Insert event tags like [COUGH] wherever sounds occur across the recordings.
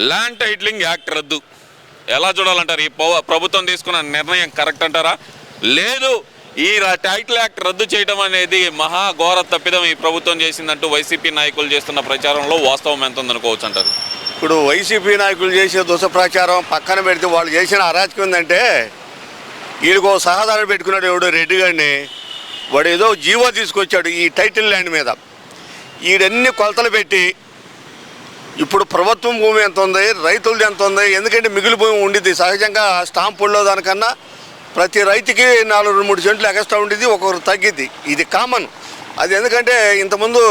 Land titling act రద్దు. ఎలా చూడాలంటారు? ఈ ప్రభుత్వం తీసుకున్న నిర్ణయం కరెక్ట్ అంటారా? లేదు ఈ టైటిల్ యాక్ట్ రద్దు చేయడం అనేది మహా ఘోర తప్పిదం ఈ ప్రభుత్వం చేసిందంటూ వైసీపీ నాయకులు చేస్తున్న ప్రచారంలో వాస్తవం ఎంత ఉందనుకోవచ్చు అంటారు? ఇప్పుడు వైసీపీ నాయకులు చేసే దుష్ప్రచారం పక్కన పెడితే వాళ్ళు చేసిన అరాచకం ఏంటంటే వీళ్ళకు ఓ సహదారం పెట్టుకున్నాడు ఎవడు రెడ్డి గారిని. వాడు ఏదో జీవో తీసుకొచ్చాడు ఈ టైటిల్ ల్యాండ్ మీద. ఈడన్ని కొలతలు పెట్టి ఇప్పుడు ప్రభుత్వం భూమి ఎంత ఉంది? రైతులది ఎంత ఉంది? ఎందుకంటే మిగిలి భూమి ఉండిద్ది. సహజంగా స్టాంపుల్లో దానికన్నా ప్రతి రైతుకి నాలుగు మూడు సెంట్లు ఎక్స్ట్రా ఉండిద్ది ఒక్కొక్కరు తగ్గిద్ది. ఇది కామన్. అది ఎందుకంటే ఇంతకుముందు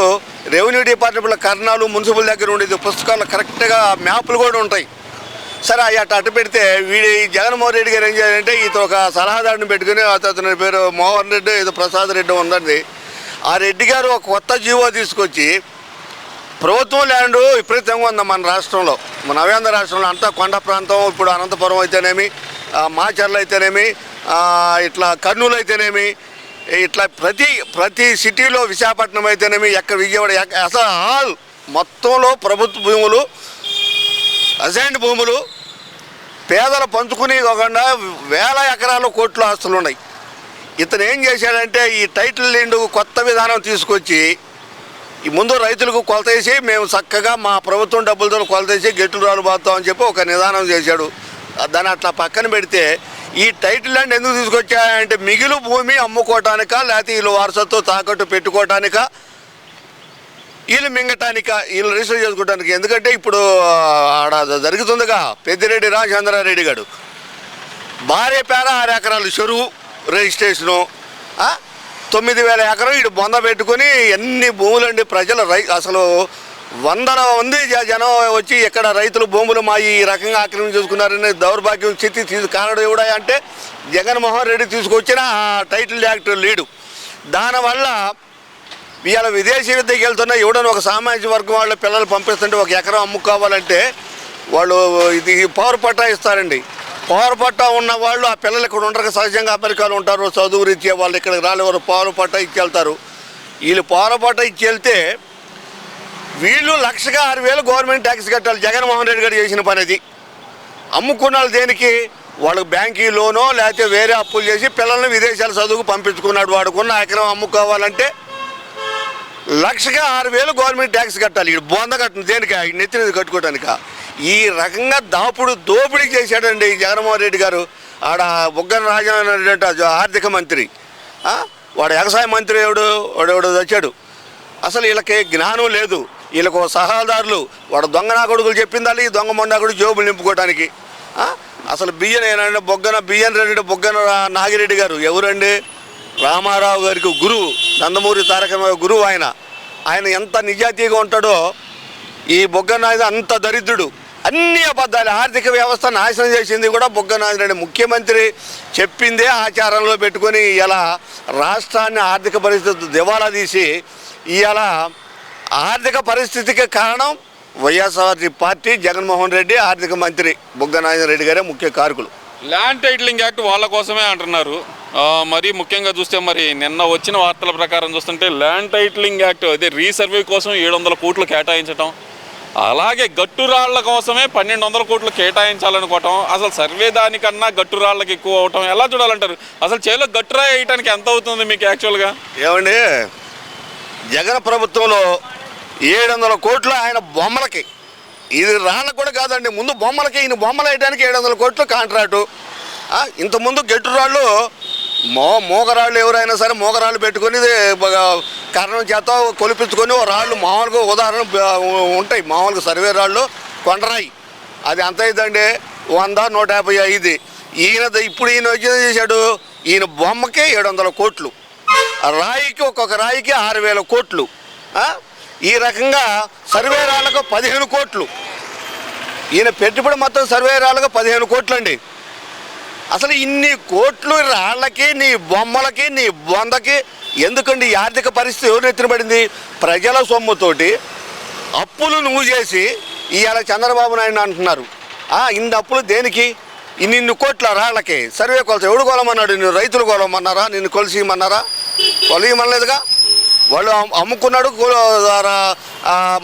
రెవెన్యూ డిపార్ట్మెంట్లో కర్ణాలు మున్సిపల్ దగ్గర ఉండేది పుస్తకాలు కరెక్ట్గా మ్యాప్లు కూడా ఉంటాయి. సరే అవి అట్ట అట్ట పెడితే వీడి జగన్మోహన్ రెడ్డి గారు ఏం చేయాలంటే ఇతను ఒక సలహాదారుని పెట్టుకుని అతని పేరు మోహన్ రెడ్డి ఏదో ప్రసాద్ రెడ్డి ఉందండి. ఆ రెడ్డి గారు ఒక కొత్త జీవో తీసుకొచ్చి ప్రభుత్వం ల్యాండ్ విపరీతంగా ఉంది మన రాష్ట్రంలో. మన నవేంద్ర రాష్ట్రంలో అంతా కొండ ప్రాంతం ఇప్పుడు అనంతపురం అయితేనేమి మాచర్లు అయితేనేమి ఇట్లా కర్నూలు అయితేనేమి ఇట్లా ప్రతి ప్రతి సిటీలో విశాఖపట్నం అయితేనేమి ఎక్కడ విజయవాడ ఎక్క- అసలు ఆల్ మొత్తంలో ప్రభుత్వ భూములు అసైన్డ్ భూములు పేదలు పంచుకుని కాకుండా వేల ఎకరాలు కోట్ల ఆస్తులు ఉన్నాయి ఇతను ఏం చేశాడంటే ఈ టైటిల్ ల్యాండ్ కొత్త విధానం తీసుకొచ్చి ఈ ముందు రైతులకు కొలత వేసి మేము చక్కగా మా ప్రభుత్వం డబ్బులతో కొలత వేసి గెట్లు రాలు బాతాం అని చెప్పి ఒక నిదానం చేశాడు. దాన్ని అట్లా పక్కన పెడితే ఈ టైటిల్ ల్యాండ్ ఎందుకు తీసుకొచ్చాయంటే మిగిలి భూమి అమ్ముకోవటానికా లేకపోతే వీళ్ళు వారసత్వం తాకట్టు పెట్టుకోవటానికా వీళ్ళు మింగటానిక వీళ్ళు రిజిస్టర్ చేసుకోవడానికి ఎందుకంటే ఇప్పుడు ఆడ జరుగుతుందిగా పెద్దిరెడ్డి రామచంద్రారెడ్డి గారు. భార్య పేర ఆరు ఎకరాలు చెరువు రిజిస్ట్రేషను తొమ్మిది వేల ఎకరం ఇటు బొంద పెట్టుకొని ఎన్ని భూములండి ప్రజలు రై అసలు వందల మంది జ- జనం వచ్చి ఇక్కడ రైతులు భూములు మా ఈ రకంగా ఆక్రమించుకున్నారని దౌర్భాగ్యం స్థితి తీసు కారణం ఎవడా అంటే జగన్మోహన్ రెడ్డి తీసుకొచ్చిన టైటిల్ యాక్ట్ లీడు. దానివల్ల ఇవాళ విదేశీ విద్యకి వెళ్తున్న ఎవడని ఒక సామాజిక వర్గం వాళ్ళ పిల్లలు పంపిస్తుంటే ఒక ఎకరం అమ్ముకోవాలంటే వాళ్ళు ఇది పవర్ పట్టా ఇస్తారండి. పట్టా ఉన్న వాళ్ళు ఆ పిల్లలు ఇక్కడ ఉండరు. సహజంగా అమెరికాలో ఉంటారు. చదువు రీత్యా వాళ్ళు ఇక్కడికి రాలేవారు. పవర్ పట్టా ఇచ్చి వెళ్తారు. వీళ్ళు పవర్ పట్టా ఇచ్చి వెళ్తే వీళ్ళు లక్షగా ఆరు వేలు గవర్నమెంట్ ట్యాక్స్ కట్టాలి. జగన్మోహన్ రెడ్డి గారు చేసిన పని అది. అమ్ముకున్న వాళ్ళు దేనికి? వాళ్ళకి బ్యాంకీ లోనో లేకపోతే వేరే అప్పులు చేసి పిల్లల్ని విదేశాల చదువుకు పంపించుకున్నాడు. వాడుకున్న ఎకరం అమ్ముకోవాలంటే లక్షగా ఆరు వేలు గవర్నమెంట్ ట్యాక్స్ కట్టాలి. ఇక్కడ బొంద కట్టిన దేనికి? ఈ నెత్తిన కట్టుకోవటానిక? ఈ రకంగా దాపుడు దోపిడీ చేశాడండి జగన్మోహన్ రెడ్డి గారు. ఆడ బుగ్గన రాజనారాయణ రెడ్డి ఆర్థిక మంత్రి. వాడు వ్యవసాయ మంత్రి ఎవడు? వాడు ఎవడు వచ్చాడు. అసలు వీళ్ళకి జ్ఞానం లేదు. వీళ్ళకు సహాదారులు వాడు దొంగ నా కొడుకులు చెప్పిందాలి ఈ దొంగ మొండా కొడుకు జోబులు నింపుకోవడానికి అసలు బియ్యం ఏనంటే బొగ్గన బియ్యం రెడ్డి బొగ్గన నాగిరెడ్డి గారు. ఎవరండి? రామారావు గారికి గురువు. నందమూరి తారక గురువు ఆయన. ఆయన ఎంత నిజాయితీగా ఉంటాడో ఈ బొగ్గన అంత దరిద్రుడు. అన్ని అబద్ధాలు ఆర్థిక వ్యవస్థ నాశనం చేసింది కూడా బొగ్గనాయుడు ముఖ్యమంత్రి చెప్పిందే ఆచారంలో పెట్టుకొని ఇలా రాష్ట్రాన్ని ఆర్థిక పరిస్థితి దివాలా తీసి ఇలా ఆర్థిక పరిస్థితికి కారణం వైఎస్ఆర్ పార్టీ జగన్మోహన్ రెడ్డి ఆర్థిక మంత్రి బుగ్గనారాయణ రెడ్డి గారే ముఖ్య కారకులు. ల్యాండ్ టైటిలింగ్ యాక్ట్ వాళ్ళ కోసమే అంటున్నారు. మరి ముఖ్యంగా చూస్తే మరి నిన్న వచ్చిన వార్తల ప్రకారం చూస్తుంటే ల్యాండ్ టైటిలింగ్ యాక్ట్ అదే రీసర్వే కోసం ఏడు వందల కోట్లు కేటాయించటం అలాగే గట్టురాళ్ళ కోసమే పన్నెండు వందల కోట్లు కేటాయించాలనుకోవటం అసలు సర్వే దానికన్నా గట్టురాళ్ళకి ఎక్కువ అవటం ఎలా చూడాలంటారు? అసలు చేలో గట్టురాయి వేయటానికి ఎంత అవుతుంది మీకు యాక్చువల్గా? ఏమండి జగన్ ప్రభుత్వంలో ఏడు వందల కోట్లు ఆయన బొమ్మలకి ఇది రాళ్ళకు కూడా కాదండి ముందు బొమ్మలకి ఈయన బొమ్మలు వేయడానికి ఏడు వందల కోట్లు కాంట్రాక్టు. ఇంతకుముందు గట్టురాళ్ళు మో మోగరాళ్ళు ఎవరైనా సరే మోగరాళ్ళు పెట్టుకొని ఇది కరణం చేత కొలిపించుకొని ఓ రాళ్ళు మామూలుగా ఉదాహరణ ఉంటాయి. మామూలుగా సర్వే రాళ్ళు కొండరాయి. అది అంత అయిందండి? వంద నూట యాభై ఐదు. ఈయన ద- ఇప్పుడు ఈయన వచ్చిన చేశాడు? ఈయన బొమ్మకే ఏడు వందల కోట్లు. రాయికి ఒక్కొక్క రాయికి ఆరు వేల కోట్లు. ఈ రకంగా సర్వే రాళ్ళకు పదిహేను కోట్లు. ఈయన పెట్టుబడి మొత్తం సర్వే రాళ్ళకు పదిహేను కోట్లు అండి అసలు ఇన్ని కోట్లు రాళ్ళకి నీ బొమ్మలకి నీ బొందకి ఎందుకండి ఈ ఆర్థిక పరిస్థితి ఎవరు ఎత్తినబడింది ప్రజల సొమ్ముతోటి అప్పులు నువ్వు చేసి ఇవాళ చంద్రబాబు నాయుడు అంటున్నారు. ఇన్ని అప్పులు దేనికి? ఇన్ని ఇన్ని కోట్ల రాళ్ళకి సర్వే కొలత ఎవడు కొలమన్నాడు? నిన్ను రైతులు కొలమన్నారా? నిన్ను కొలిసిమన్నారా కొలియమనలేదుగా? వాళ్ళు అమ్ముకున్నాడు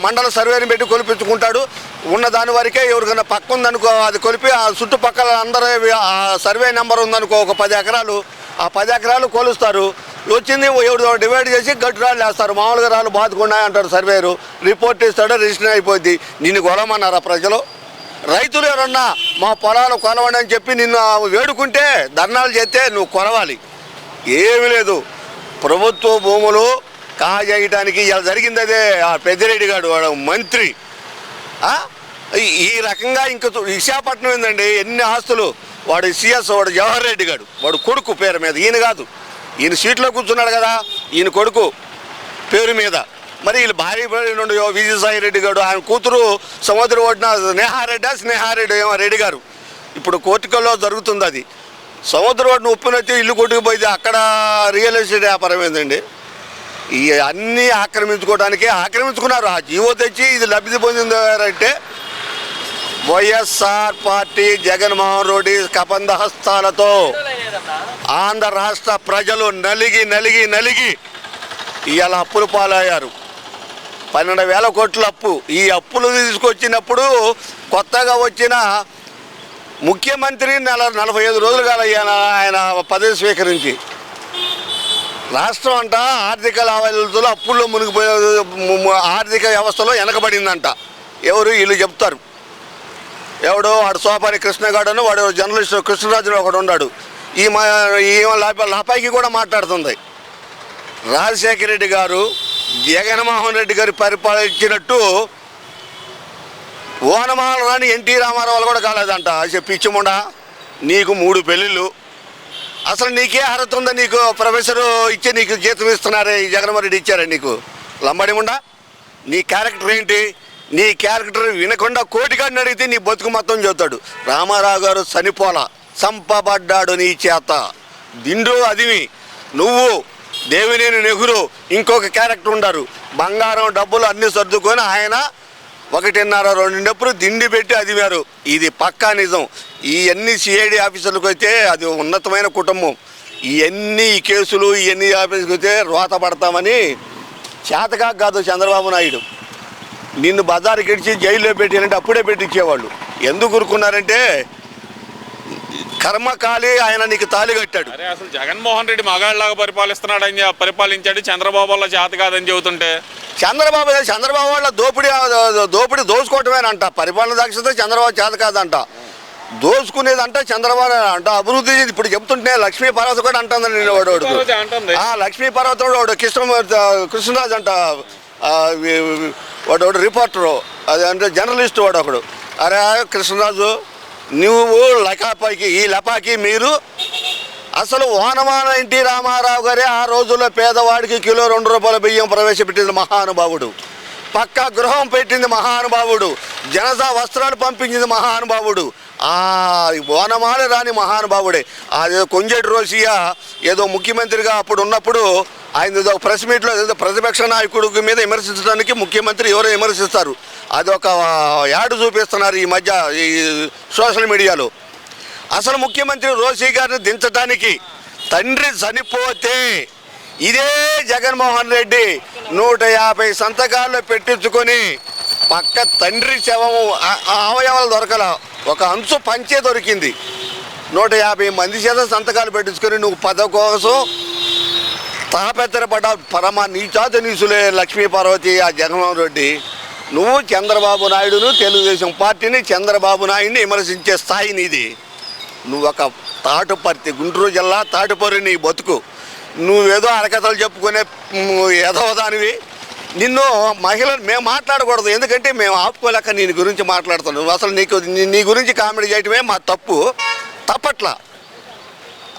మండల సర్వేని పెట్టి కొలిపించుకుంటాడు. ఉన్న దాని వరకే ఎవరికైనా పక్క ఉందనుకో అది కొలిపి ఆ చుట్టుపక్కల అందరూ ఆ సర్వే నెంబర్ ఉందనుకో ఒక పది ఎకరాలు ఆ పది ఎకరాలు కొలుస్తారు. వచ్చింది ఎవరు డివైడ్ చేసి గట్టు రాళ్ళు వేస్తారు. మామూలుగా రాళ్ళు బాదుకున్నాయి అంటారు సర్వేరు. రిపోర్ట్ ఇస్తాడు రిజిస్టర్ అయిపోద్ది నిన్ను కొలమన్నారా ప్రజలు? రైతులు ఎవరన్నా మా పొలాలు కొలవండి అని చెప్పి నిన్ను వేడుకుంటే ధర్నాలు చేస్తే నువ్వు కొలవాలి. ఏమీ లేదు. ప్రభుత్వ భూములు కాజేయటానికి ఇలా జరిగింది అదే. ఆ పెద్దిరెడ్డి గారు మంత్రి. ఈ- రకంగా ఇంక విశాఖపట్నం ఏందండి? ఎన్ని ఆస్తులు? వాడు సిఎస్ వాడు జవహర్ రెడ్డి గారు వాడు కొడుకు పేరు మీద. ఈయన కాదు. ఈయన సీట్లో కూర్చున్నాడు కదా. ఈయన కొడుకు పేరు మీద. మరి వీళ్ళు భార్య భార్య నుండి విజయసాయి రెడ్డి గారు ఆయన కూతురు సముద్ర ఒడ్డున స్నేహారెడ్డి స్నేహారెడ్డి ఏమో రెడ్డి గారు. ఇప్పుడు కోర్టుకల్లో జరుగుతుంది అది. సముద్ర ఒడ్డున ఉప్పునొచ్చి ఇల్లు కొట్టుకుపోయింది. అక్కడ రియల్ ఎస్టేట్ వ్యాపారం ఏందండి? ఈ అన్నీ ఆక్రమించుకోవడానికి ఆక్రమించుకున్నారు. ఆ జీవో తెచ్చి ఇది లబ్ధి పొందింది వైఎస్ఆర్ పార్టీ జగన్మోహన్ రెడ్డి కబంధ హస్తాలతో ఆంధ్ర రాష్ట్ర ప్రజలు నలిగి నలిగి నలిగి ఇవాళ అప్పులు పాలయ్యారు. పన్నెండు వేల కోట్ల అప్పు. ఈ అప్పులు తీసుకొచ్చినప్పుడు కొత్తగా వచ్చిన ముఖ్యమంత్రి నెల నలభై ఐదు రోజులు కాలయ్యాను ఆయన పదవి స్వీకరించి. రాష్ట్రం అంట ఆర్థిక లావాదేవీలతో అప్పుల్లో మునిగిపోయే ఆర్థిక వ్యవస్థలో వెనకబడిందంట. ఎవరు వీళ్ళు చెప్తారు. ఎవడో వాడు సోపాని కృష్ణగాడను వాడు జర్నలిస్ట్ కృష్ణరాజు ఒకడు ఉన్నాడు. ఈ మా ఈ లాపాయికి కూడా మాట్లాడుతుంది. రాజశేఖర రెడ్డి గారు జగన్మోహన్ రెడ్డి గారు పరిపాలించినట్టు ఓనమాల రాని ఎన్టీ రామారావు కూడా కాలేదంట. పిచ్చిముండా నీకు మూడు పెళ్ళిళ్ళు. అసలు నీకే అర్హత ఉందా నీకు? ప్రొఫెసర్ ఇచ్చి నీకు జీతం ఇస్తున్నారే ఈ జగన్మోహన్ రెడ్డి ఇచ్చారే నీకు. లంబడి ఉండా నీ క్యారెక్టర్ ఏంటి? నీ క్యారెక్టర్ వినకుండా కోటిగాడిని అడిగితే నీ బతుకు మొత్తం చెబుతాడు రామారావు గారు చనిపోలా చంపబడ్డాడు నీ చేత. దిండు అదివి నువ్వు దేవినేని నెహ్రూ ఇంకొక క్యారెక్టర్ ఉండారు. బంగారం డబ్బులు అన్నీ సర్దుకొని ఆయన ఒకటిన్నర రెండున్నప్పుడు దిండి పెట్టి అదిమారు. ఇది పక్కా నిజం. ఇవన్నీ సిఐడి ఆఫీసర్లకు అయితే అది ఉన్నతమైన కుటుంబం. ఇవన్నీ ఈ కేసులు ఇవన్నీ ఆఫీసులకు అయితే రోత పడతామని చేతగా కాదు చంద్రబాబు నాయుడు. నిన్ను బజారుకి ఇడిచి జైల్లో పెట్టినంటే అప్పుడే పెట్టించేవాళ్ళు. ఎందుకు ఊరుకున్నారంటే కర్మకాలి ఆయన నీకు తాళి కట్టాడు. అరే అసలు జగన్మోహన్ రెడ్డి మగాళ్ళలాగా పరిపాలిస్తున్నాడు అని పరిపాలించాడు చంద్రబాబు వల్ల చేత కాదని చెబుతుంటే. చంద్రబాబు చంద్రబాబు వాళ్ళ దోపిడీ దోపిడీ దోచుకోవటమేనంట. పరిపాలన దక్షత చంద్రబాబు చేత కాదంట. దోచుకునేదంట చంద్రబాబు అంట. అభివృద్ధి ఇప్పుడు చెప్తుంటే లక్ష్మీ పర్వత కూడా అంటుంది నేను వాడు. లక్ష్మీ పర్వతం వాడు కృష్ణ కృష్ణరాజు అంట. వాడు రిపోర్టరు. అది అంటే జర్నలిస్ట్ వాడు ఒకడు అరే కృష్ణరాజు నువ్వు లకాపాకి ఈ లపాకి మీరు అసలు ఓనమాన ఎన్టీ రామారావు గారే ఆ రోజుల్లో పేదవాడికి కిలో రెండు రూపాయల బియ్యం ప్రవేశపెట్టింది మహానుభావుడు. పక్కా గృహం పెట్టింది మహానుభావుడు. జనసా వస్త్రాలు పంపించింది మహానుభావుడు. ఆ రాని మహానుభావుడే. అది కొంజేటి రోసియా ఏదో ముఖ్యమంత్రిగా అప్పుడు ఉన్నప్పుడు ఆయన ఏదో ప్రెస్ మీట్లో ఏదో ప్రతిపక్ష నాయకుడి మీద విమర్శించడానికి ముఖ్యమంత్రి ఎవరో విమర్శిస్తారు. అది ఒక యాడ్ చూపిస్తున్నారు ఈ మధ్య ఈ సోషల్ మీడియాలో. అసలు ముఖ్యమంత్రి రోషి గారిని దించడానికి తండ్రి చనిపోతే ఇదే జగన్మోహన్ రెడ్డి నూట యాభై సంతకాల్లో పెట్టించుకొని పక్క తండ్రి శవము అవయవాలు దొరకల. ఒక అంశు పంచే దొరికింది. నూట యాభై మంది చేత సంతకాలు పెట్టించుకొని నువ్వు పదవ కోసం తాపెత్తరపడ్డ పరమ నీచాత నీసులే లక్ష్మీ పార్వతి ఆ జగన్మోహన్ రెడ్డి. నువ్వు చంద్రబాబు నాయుడును తెలుగుదేశం పార్టీని చంద్రబాబు నాయుడిని విమర్శించే స్థాయి నీది. నువ్వు ఒక తాటుపర్తి గుంటూరు జిల్లా తాటుపర్రి నీ బతుకు. నువ్వేదో అరకథలు చెప్పుకునే యథవదానివి నిన్ను మహిళలు మేము మాట్లాడకూడదు. ఎందుకంటే మేము ఆపుకోలేక నీ గురించి మాట్లాడుతున్నాం. అసలు నీకు నీ- నీ గురించి కామెడీ చేయటమే మా తప్పు. తప్పట్లా.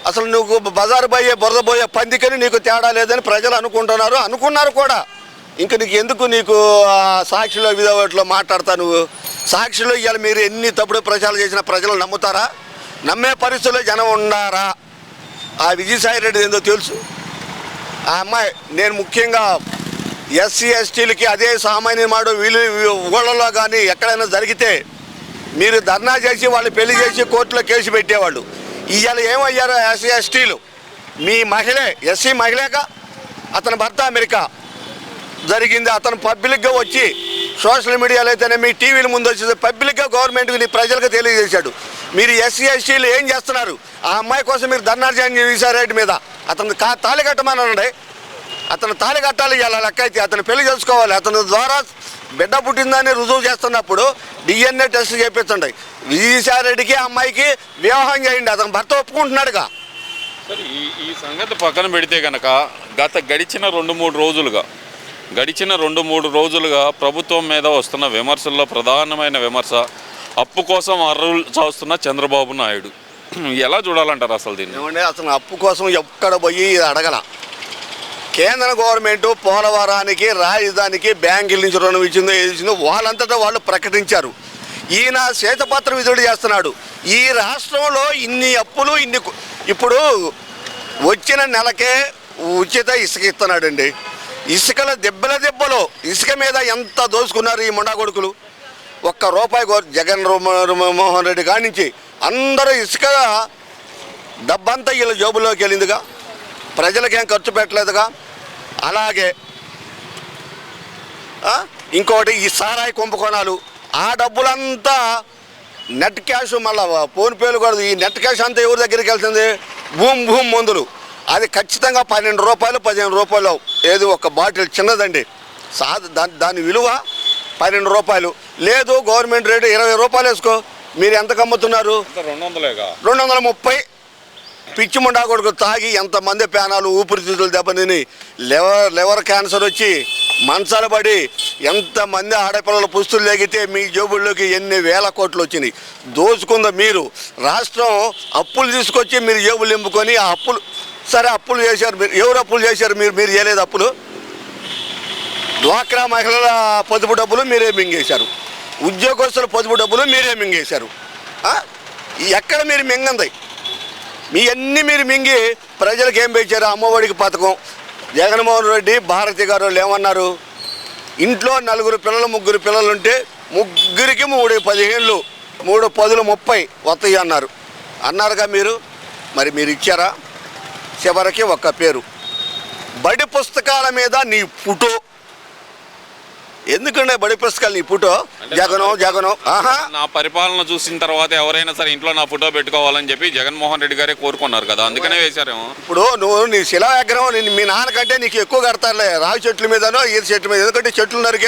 అసలు నువ్వు బజారు పోయే బురద పోయే పందికని నీకు తేడా లేదని ప్రజలు అనుకుంటున్నారు. అనుకున్నారు కూడా. ఇంక నీకు ఎందుకు నీకు సాక్షిలో విధవట్లో మాట్లాడతా నువ్వు? సాక్షిలో ఇవాళ మీరు ఎన్ని తప్పుడు ప్రచారాలు చేసిన ప్రజలు నమ్ముతారా? నమ్మే పరిస్థితుల్లో జనం ఉన్నారా? ఆ విజయసాయి రెడ్డి ఏందో తెలుసు. ఆ అమ్మాయి నేను ముఖ్యంగా ఎస్సీ ఎస్టీలకి అదే సామాన్య మాడు వీళ్ళు ఊళ్ళలో కానీ ఎక్కడైనా జరిగితే మీరు ధర్నా చేసి వాళ్ళు పెళ్ళి చేసి కోర్టులో కేసు పెట్టేవాళ్ళు. ఇవాళ ఏమయ్యారో ఎస్సీ ఎస్టీలు? మీ మహిళే ఎస్సీ మహిళగా? అతని భర్త అమెరికా. జరిగింది అతను పబ్లిక్గా వచ్చి సోషల్ మీడియాలో అయితేనే మీ టీవీల ముందు వచ్చేసి పబ్లిక్గా గవర్నమెంట్కి నీ ప్రజలకు తెలియజేశాడు. మీరు ఎస్సీ ఎస్టీలు ఏం చేస్తున్నారు? ఆ అమ్మాయి కోసం మీరు ధర్నాలు చేశారు రేటు మీద. అతను కా తాళి కట్టమనండి అతను తాళి కట్టాలి ఇలా లెక్క అయితే అతను పెళ్ళి చేసుకోవాలి. అతని ద్వారా బిడ్డ పుట్టిందని రుజువు చేస్తున్నప్పుడు డిఎన్ఏ టెస్ట్ చేపించండి విజయసాయిరెడ్డికి అమ్మాయికి వివాహం చేయండి. అతను భర్త ఒప్పుకుంటున్నాడుగా. సరే ఈ ఈ సంగతి పక్కన పెడితే కనుక గత గడిచిన రెండు మూడు రోజులుగా గడిచిన రెండు మూడు రోజులుగా ప్రభుత్వం మీద వస్తున్న విమర్శల్లో ప్రధానమైన విమర్శ అప్పు కోసం అర్రులు చాస్తున్న చంద్రబాబు నాయుడు. [CLEARS THROAT] ఎలా చూడాలంటారు అసలు దీన్ని? ఏమంటే అతను అప్పు కోసం ఎక్కడ పోయి అడగల? కేంద్ర గవర్నమెంట్ పోలవరానికి రాజధానికి బ్యాంకుల నుంచి రుణం ఇచ్చిందో ఏది ఇచ్చిందో వాళ్ళంతటా వాళ్ళు ప్రకటించారు. ఈయన శ్వేతపత్ర విధుడు చేస్తున్నాడు. ఈ రాష్ట్రంలో ఇన్ని అప్పులు ఇన్ని ఇప్పుడు వచ్చిన నెలకే ఉచిత ఇసుక ఇస్తున్నాడండి. ఇసుకల దెబ్బల దెబ్బలు ఇసుక మీద ఎంత దోసుకున్నారు ఈ ముండా కొడుకులు? ఒక్క రూపాయి జగన్ మోహన్ రెడ్డి కానించి అందరూ ఇసుక డబ్బంతా వీళ్ళ జోబులోకి వెళ్ళిందిగా. ప్రజలకేం ఖర్చు పెట్టలేదుగా? అలాగే ఇంకోటి ఈ సారాయి కుంభకోణాలు. ఆ డబ్బులంతా నెట్ క్యాష్ మళ్ళీ ఫోన్పేలు కూడా ఈ నెట్ క్యాష్ అంతా ఎవరి దగ్గరికి వెళ్తుంది? భూమ్ భూమ్ మందులు. అది ఖచ్చితంగా పన్నెండు రూపాయలు పదిహేను రూపాయలు ఏది ఒక బాటిల్ చిన్నదండి. సాధ దాని దాని విలువ పన్నెండు రూపాయలు. లేదు గవర్నమెంట్ రేటు ఇరవై రూపాయలు వేసుకో. మీరు ఎంతకు అమ్ముతున్నారు రెండు వందలేగా? రెండు వందల ముప్పై. పిచ్చి ముండా కొడుకు తాగి ఎంతమంది ప్యానాలు ఊపిరితిత్తులు దెబ్బతిని లివర్ లివర్ క్యాన్సర్ వచ్చి మంచాలు పడి ఎంతమంది ఆడపిల్లల పుస్తులు లేగితే మీ జేబుల్లోకి ఎన్ని వేల కోట్లు వచ్చినాయి? దోచుకుంద మీరు? రాష్ట్రం అప్పులు తీసుకొచ్చి మీరు జేబులు నింపుకొని ఆ అప్పులు సరే అప్పులు చేశారు మీరు. ఎవరు అప్పులు చేశారు మీరు? మీరు చేయలేదు అప్పులు? డ్వాక్రా మహిళల పొదుపు డబ్బులు మీరే మింగేశారు. ఉద్యోగస్తుల పొదుపు డబ్బులు మీరే మింగేశారు. ఎక్కడ మీరు మింగంది? ఇవన్నీ మీరు మింగి ప్రజలకు ఏం పెంచారు? అమ్మఒడికి పథకం. జగన్మోహన్ రెడ్డి భారతి గారు ఏమన్నారు? ఇంట్లో నలుగురు పిల్లలు ముగ్గురు పిల్లలుంటే ముగ్గురికి మూడు పదిహేనులు మూడు పదులు ముప్పై వస్తాయి అన్నారు. అన్నారుగా మీరు? మరి మీరు ఇచ్చారా? చివరికి ఒక్క పేరు. బడి పుస్తకాల మీద నీ ఫోటో. ఎందుకంటే బడి పుస్తకాలు నీ ఫోటో? జగను జగను. ఆహా. నా పరిపాలన చూసిన తర్వాత ఎవరైనా సరే ఇంట్లో నా ఫోటో పెట్టుకోవాలని చెప్పి జగన్మోహన్ రెడ్డి గారే కోరుకున్నారు కదా అందుకనే వేశారేమో. ఇప్పుడు నువ్వు నీ శిలా విగ్రహం నీ- మీ నాన్నకంటే నీకు ఎక్కువ కడతారులే. రావి చెట్ల మీదనో ఈత చెట్ల మీద ఎందుకంటే చెట్లు నరికే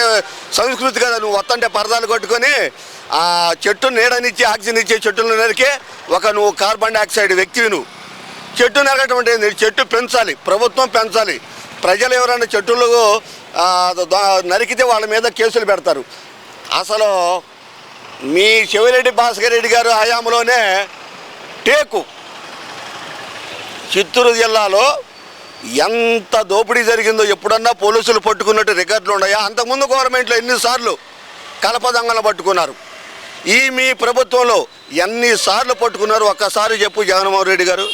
సంస్కృతి కదా నువ్వు. వత్తంటే పరదాలు కొట్టుకొని ఆ చెట్టు నీడనిచ్చి ఆక్సిజన్ ఇచ్చే చెట్టులు నరికే ఒక నువ్వు కార్బన్ డైఆక్సైడ్ వ్యక్తివి నువ్వు. చెట్టు నరకటం అంటే ఏంది? చెట్టు పెంచాలి ప్రభుత్వం పెంచాలి. ప్రజలు ఎవరైనా చెట్టులు ఆ, ద- నరికితే వాళ్ళ మీద కేసులు పెడతారు. అసలు మీ శివరెడ్డి భాస్కర్ రెడ్డి గారు హయాంలోనే టేకు. చిత్తూరు జిల్లాలో ఎంత దోపిడీ జరిగిందో ఎప్పుడన్నా పోలీసులు పట్టుకున్నట్టు రికార్డులు ఉన్నాయా? అంతకుముందు గవర్నమెంట్లో ఎన్నిసార్లు కలపదంగలు పట్టుకున్నారు. ఈ మీ ప్రభుత్వంలో ఎన్నిసార్లు పట్టుకున్నారు? ఒక్కసారి చెప్పు జగన్మోహన్ రెడ్డి గారు.